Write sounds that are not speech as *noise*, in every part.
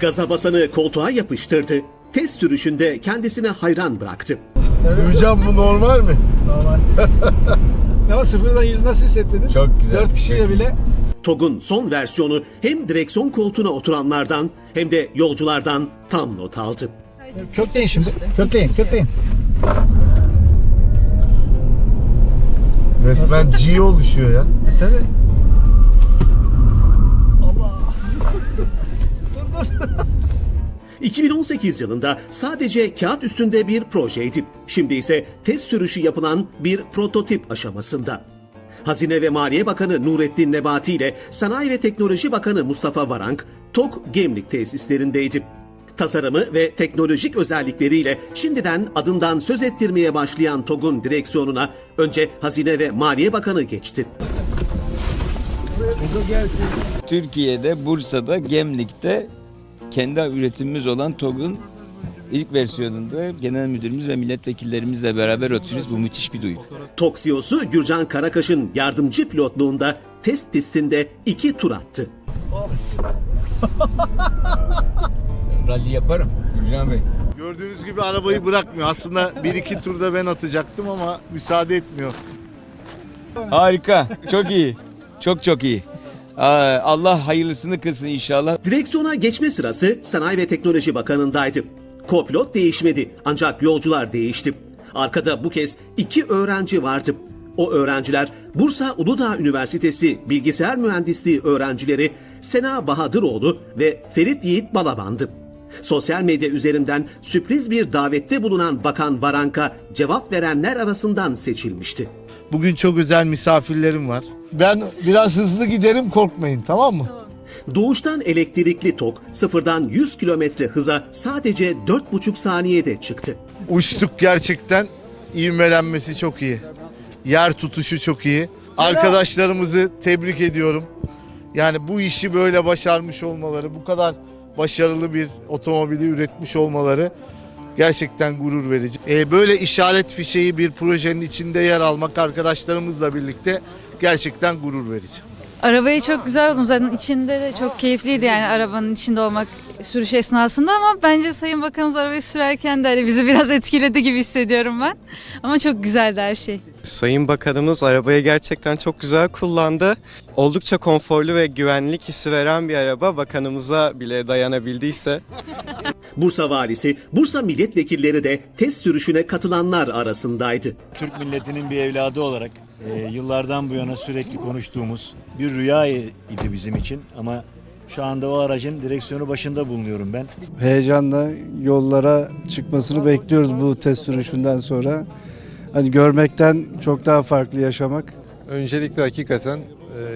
Gaza basanı koltuğa yapıştırdı. Test sürüşünde kendisine hayran bıraktı. Hocam bu normal mi? Normal. *laughs* Ama sıfırdan yüz nasıl hissettiniz? Çok güzel, Dört kişiyle bile. TOG'un son versiyonu hem direksiyon koltuğuna oturanlardan hem de yolculardan tam not aldı. Kökleyin şimdi. Kökleyin, kökleyin. Resmen G oluşuyor ya. Tabii. *laughs* 2018 yılında sadece kağıt üstünde bir projeydi. Şimdi ise test sürüşü yapılan bir prototip aşamasında. Hazine ve Maliye Bakanı Nurettin Nebati ile Sanayi ve Teknoloji Bakanı Mustafa Varank, TOK Gemlik tesislerindeydi. Tasarımı ve teknolojik özellikleriyle şimdiden adından söz ettirmeye başlayan TOG'un direksiyonuna önce Hazine ve Maliye Bakanı geçti. Türkiye'de, Bursa'da, Gemlik'te kendi üretimimiz olan TOG'un ilk versiyonunda genel müdürümüz ve milletvekillerimizle beraber oturuyoruz. Bu müthiş bir duygu. TOG CEO'su Gürcan Karakaş'ın yardımcı pilotluğunda test pistinde iki tur attı. *laughs* Rally yaparım Gülcan Bey. Gördüğünüz gibi arabayı bırakmıyor. Aslında bir iki turda ben atacaktım ama müsaade etmiyor. Harika, çok iyi. Çok çok iyi. Allah hayırlısını kılsın inşallah. Direksiyona geçme sırası Sanayi ve Teknoloji Bakanı'ndaydı. Kopilot değişmedi ancak yolcular değişti. Arkada bu kez iki öğrenci vardı. O öğrenciler Bursa Uludağ Üniversitesi Bilgisayar Mühendisliği öğrencileri Sena Bahadıroğlu ve Ferit Yiğit Balaban'dı. Sosyal medya üzerinden sürpriz bir davette bulunan Bakan Varanka cevap verenler arasından seçilmişti. Bugün çok özel misafirlerim var. Ben biraz hızlı giderim korkmayın tamam mı? Doğuştan elektrikli tok sıfırdan 100 kilometre hıza sadece 4,5 saniyede çıktı. Uçtuk gerçekten. İvmelenmesi çok iyi. Yer tutuşu çok iyi. Arkadaşlarımızı tebrik ediyorum. Yani bu işi böyle başarmış olmaları, bu kadar başarılı bir otomobili üretmiş olmaları gerçekten gurur verici. Ee, böyle işaret fişeği bir projenin içinde yer almak arkadaşlarımızla birlikte gerçekten gurur verici. Arabayı çok güzel buldum zaten içinde de çok keyifliydi yani arabanın içinde olmak sürüş esnasında ama bence Sayın Bakanımız arabayı sürerken de hani bizi biraz *laughs* etkiledi gibi hissediyorum ben. Ama çok güzeldi her şey. Sayın Bakanımız arabayı gerçekten çok güzel kullandı. Oldukça konforlu ve güvenlik hissi veren bir araba. Bakanımıza bile dayanabildiyse *laughs* Bursa valisi, Bursa milletvekilleri de test sürüşüne katılanlar arasındaydı. Türk milletinin bir evladı olarak e, yıllardan bu yana sürekli konuştuğumuz bir rüya idi bizim için ama şu anda o aracın direksiyonu başında bulunuyorum ben. heyecanla yollara çıkmasını bekliyoruz bu test sürüşünden sonra. Hani görmekten çok daha farklı yaşamak. Öncelikle hakikaten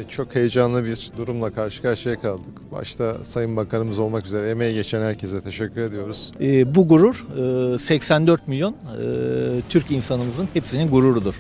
çok heyecanlı bir durumla karşı karşıya kaldık. Başta Sayın Bakanımız olmak üzere emeği geçen herkese teşekkür ediyoruz. E, bu gurur e, 84 milyon e, Türk insanımızın hepsinin gururudur.